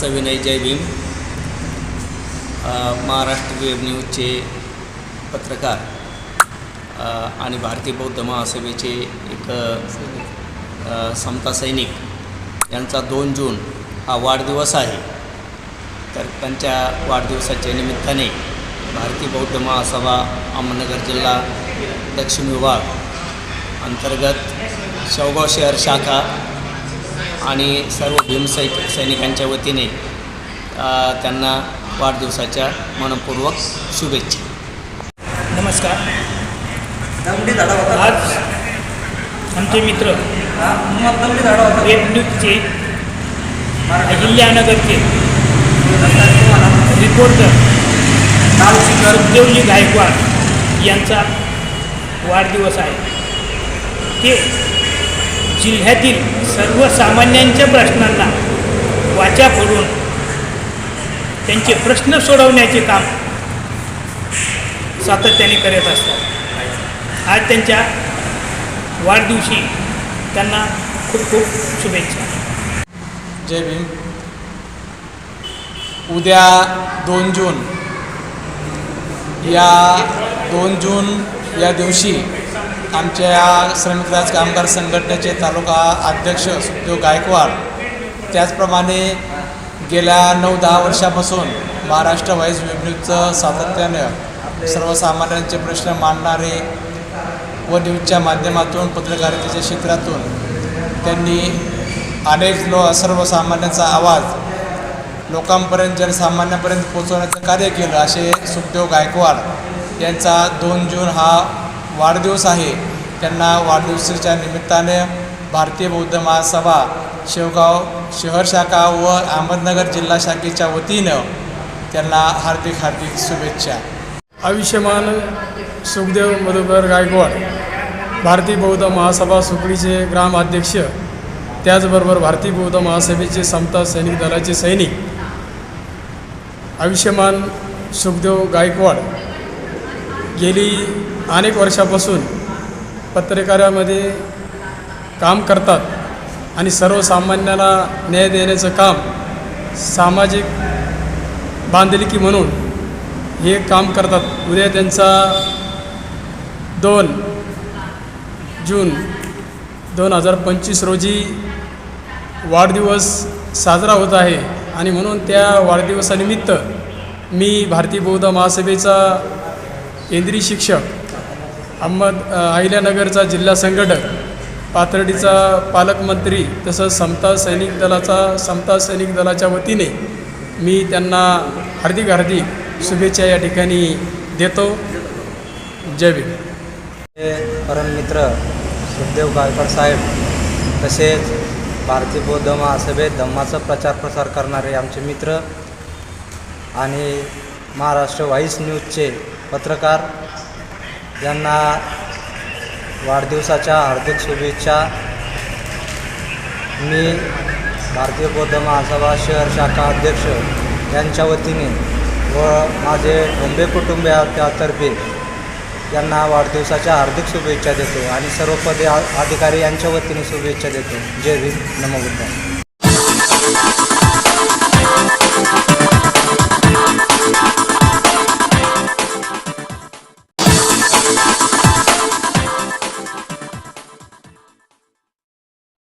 सविनय जय भीम. महाराष्ट्र वेब न्यूजचे पत्रकार आणि भारतीय बौद्ध महासभेचे एक समता सैनिक यांचा दोन जून हा वाढदिवस आहे. तर त्यांच्या वाढदिवसाच्या निमित्ताने भारतीय बौद्ध महासभा अहमदनगर जिल्हा दक्षिण विभाग अंतर्गत शेवगाव शहर शाखा आणि सर्व भीमसै सैनिकांच्या वतीने अ, त्यांना वाढदिवसाच्या मनपूर्वक शुभेच्छा. नमस्कार. आज आमचे मित्र वेब न्यूजचे अहिल्यानगरचे रिपोर्टर सुखदेवजी गायकवाड यांचा वाढदिवस आहे. ते जिल्ह्यातील सर्वसामान्यांच्या प्रश्नांना वाचा फोडून त्यांचे प्रश्न सोडवण्याचे काम सातत्याने करत असतात. आज त्यांच्या वाढदिवशी त्यांना खूप खूप शुभेच्छा. जय भीम. उद्या दोन जून. या दोन जून या दिवशी आमच्या श्रमिक राज कामगार संघटनेचे तालुका अध्यक्ष सुखदेव गायकवाड त्याचप्रमाणे गेल्या नऊ दहा वर्षापासून महाराष्ट्र व्हाईस वेब न्यूजचं सातत्यानं सर्वसामान्यांचे प्रश्न मांडणारे व न्यूजच्या माध्यमातून पत्रकारितेच्या क्षेत्रातून त्यांनी अनेक लो सर्वसामान्यांचा आवाज लोकांपर्यंत जनसामान्यांपर्यंत पोहोचवण्याचं कार्य केलं असे सुखदेव गायकवाड यांचा दोन जून हा वाढदिवस आहे. त्यांना वाढदिवसाच्या निमित्ताने भारतीय बौद्ध महासभा शेवगाव शहर शाखा व अहमदनगर जिल्हा शाखेच्या वतीनं त्यांना हार्दिक हार्दिक शुभेच्छा. आयुष्यमान सुखदेव मधुकर गायकवाड भारतीय बौद्ध महासभा सुकडीचे ग्रामाध्यक्ष त्याचबरोबर भारतीय बौद्ध महासभेचे समता सैनिक दलाचे सैनिक आयुष्यमान सुखदेव गायकवाड गेली अनेक वर्षापासून पत्रकारामध्ये काम करतात आणि सर्वसामान्यांना न्याय देण्याचं काम सामाजिक बांधिलकी म्हणून हे काम करतात. उद्या त्यांचा दोन जून दोन हजार पंचवीस रोजी वाढदिवस साजरा होत आहे आणि म्हणून त्या वाढदिवसानिमित्त मी भारतीय बौद्ध महासभेचा केंद्रीय शिक्षक अहमद अहिल्यानगरचा जिल्हा संघटक पाथर्डीचा पालकमंत्री तसंच समता सैनिक दलाचा समता सैनिक दलाच्या वतीने मी त्यांना हार्दिक हार्दिक शुभेच्छा या ठिकाणी देतो. जय भीम. हे परममित्र सुखदेव गायकवाड साहेब तसेच भारतीय बौद्ध महासभेत धम्माचा प्रचार प्रसार करणारे आमचे मित्र आणि महाराष्ट्र व्हाईस न्यूजचे पत्रकार यांना वाढदिवसाच्या हार्दिक शुभेच्छा. मी भारतीय बौद्ध महासभा शहर शाखा अध्यक्ष यांच्या वतीने व माझे मुंबई कुटुंबियातर्फे यांना वाढदिवसाच्या हार्दिक शुभेच्छा देतो आणि सर्व पदे अधिकारी यांच्या वतीने शुभेच्छा देतो. जय भीम नमो